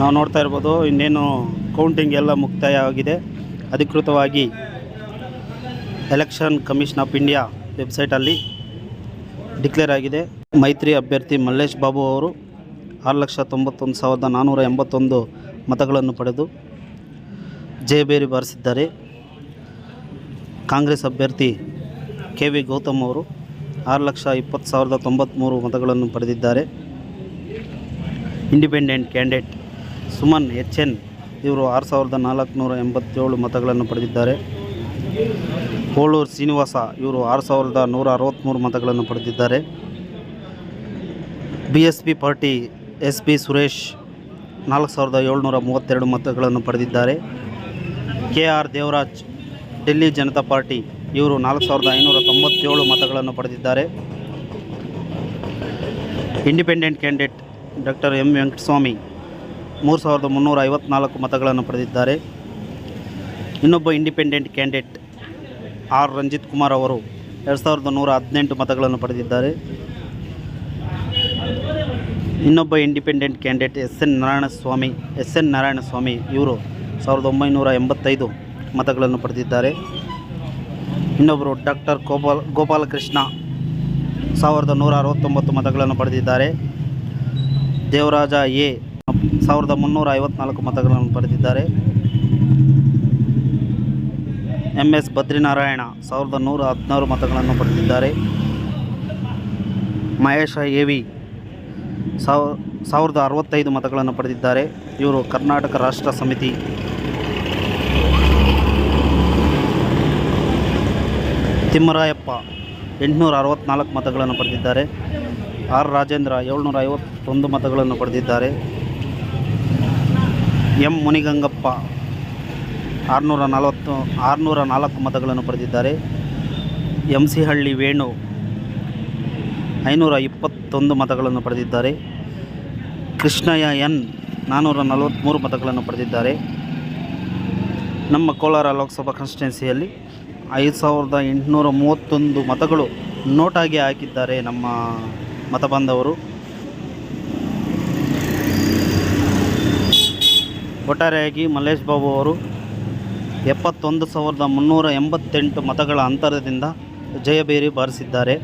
ನಾವು ನೋಡ್ತಾ ಇರ್ಬೋದು, ಇನ್ನೇನು ಕೌಂಟಿಂಗ್ ಎಲ್ಲ ಮುಕ್ತಾಯ ಆಗಿದೆ ಅಧಿಕೃತವಾಗಿ ಎಲೆಕ್ಷನ್ ಕಮಿಷನ್ ಆಫ್ ಇಂಡಿಯಾ ವೆಬ್ಸೈಟಲ್ಲಿ ಡಿಕ್ಲೇರ್ ಆಗಿದೆ. ಮೈತ್ರಿ ಅಭ್ಯರ್ಥಿ ಮಲ್ಲೇಶ್ ಬಾಬು ಅವರು ಆರು ಲಕ್ಷ ತೊಂಬತ್ತೊಂದು ಸಾವಿರದ ನಾನ್ನೂರ ಎಂಬತ್ತೊಂದು ಮತಗಳನ್ನು ಪಡೆದು ಜಯಬೇರಿ ಬಾರಿಸಿದ್ದಾರೆ. ಕಾಂಗ್ರೆಸ್ ಅಭ್ಯರ್ಥಿ ಕೆ ವಿ ಗೌತಮ್ ಅವರು ಆರು ಲಕ್ಷ ಇಪ್ಪತ್ತು ಸಾವಿರದ ತೊಂಬತ್ತ್ಮೂರು ಮತಗಳನ್ನು ಪಡೆದಿದ್ದಾರೆ. Independent candidate Suman H N ಇವರು ಆರು ಸಾವಿರದ ನಾಲ್ಕುನೂರ ಎಂಬತ್ತೇಳು ಮತಗಳನ್ನು ಪಡೆದಿದ್ದಾರೆ. ಕೋಳೂರು ಶ್ರೀನಿವಾಸ ಇವರು ಆರು ಸಾವಿರದ ನೂರ ಅರವತ್ತ್ಮೂರು ಮತಗಳನ್ನು ಪಡೆದಿದ್ದಾರೆ. B S P party S P Suresh ನಾಲ್ಕು ಸಾವಿರದ ಏಳ್ನೂರ ಮೂವತ್ತೆರಡು ಮತಗಳನ್ನು ಪಡೆದಿದ್ದಾರೆ. K R Devaraj, Delhi Janata party ಇವರು ನಾಲ್ಕು ಸಾವಿರದ ಐನೂರ ತೊಂಬತ್ತೇಳು ಮತಗಳನ್ನು ಪಡೆದಿದ್ದಾರೆ. Independent candidate doctor M Venkataswamy ಮೂರು ಸಾವಿರದ ಮುನ್ನೂರ ಐವತ್ನಾಲ್ಕು ಮತಗಳನ್ನು ಪಡೆದಿದ್ದಾರೆ. ಇನ್ನೊಬ್ಬ independent candidate R. Ranjit Kumar ಅವರು ಎರಡು ಸಾವಿರದ ನೂರ ಹದಿನೆಂಟು ಮತಗಳನ್ನು ಪಡೆದಿದ್ದಾರೆ. ಇನ್ನೊಬ್ಬ independent candidate S. N. Narayanaswamy, S. N. Narayanaswamy ಇವರು ಸಾವಿರದ ಒಂಬೈನೂರ ಎಂಬತ್ತೈದು ಮತಗಳನ್ನು ಪಡೆದಿದ್ದಾರೆ. ಇನ್ನೊಬ್ಬರು ಡಾಕ್ಟರ್ ಗೋಪಾಲ್, ಗೋಪಾಲಕೃಷ್ಣ ಸಾವಿರದ ನೂರ ಅರವತ್ತೊಂಬತ್ತು ಮತಗಳನ್ನು ಪಡೆದಿದ್ದಾರೆ. ದೇವರಾಜ ಎ. ಸಾವಿರದ ಮುನ್ನೂರ ಐವತ್ನಾಲ್ಕು ಮತಗಳನ್ನು ಪಡೆದಿದ್ದಾರೆ. ಎಂ ಎಸ್ ಬದ್ರಿನಾರಾಯಣ ಸಾವಿರದ ನೂರ ಹದಿನಾರು ಮತಗಳನ್ನು ಪಡೆದಿದ್ದಾರೆ. ಮಹೇಶ ಎ ವಿ ಸಾವ, ಸಾವಿರದ ಅರವತ್ತೈದು ಮತಗಳನ್ನು ಪಡೆದಿದ್ದಾರೆ. ಇವರು ಕರ್ನಾಟಕ ರಾಷ್ಟ್ರ ಸಮಿತಿ. ತಿಮ್ಮರಾಯಪ್ಪ ಎಂಟುನೂರ ಅರವತ್ತ್ನಾಲ್ಕು ಮತಗಳನ್ನು ಪಡೆದಿದ್ದಾರೆ. ಆರ್ ರಾಜೇಂದ್ರ ಏಳ್ನೂರ ಐವತ್ತೊಂದು ಮತಗಳನ್ನು ಪಡೆದಿದ್ದಾರೆ. ಎಂ ಮುನಿಗಂಗಪ್ಪ. ಆರುನೂರ ನಲವತ್ತು, ಆರುನೂರ ನಾಲ್ಕು ಮತಗಳನ್ನು ಪಡೆದಿದ್ದಾರೆ. ಎಂ ಸಿ ಹಳ್ಳಿ ವೇಣು ಐನೂರ ಇಪ್ಪತ್ತೊಂದು ಮತಗಳನ್ನು ಪಡೆದಿದ್ದಾರೆ. ಕೃಷ್ಣಯ್ಯ ಎನ್ ನಾನ್ನೂರ ನಲವತ್ತ್ಮೂರು ಮತಗಳನ್ನು ಪಡೆದಿದ್ದಾರೆ. ನಮ್ಮ ಕೋಲಾರ ಲೋಕಸಭಾ ಕಾನ್ಸ್ಟಿಟ್ಯುನ್ಸಿಯಲ್ಲಿ ಐದು ಸಾವಿರದ ಎಂಟುನೂರ ಮೂವತ್ತೊಂದು ಮತಗಳು ನೋಟಾಗಿ ಹಾಕಿದ್ದಾರೆ ನಮ್ಮ ಮತ ಒಟ್ಟಾರೆಯಾಗಿ ಮಲ್ಲೇಶ್ ಬಾಬು ಅವರು ಎಪ್ಪತ್ತೊಂದು ಸಾವಿರದ ಮುನ್ನೂರ ಎಂಬತ್ತೆಂಟು ಮತಗಳ ಅಂತರದಿಂದ ಜಯಭೇರಿ ಬಾರಿಸಿದ್ದಾರೆ.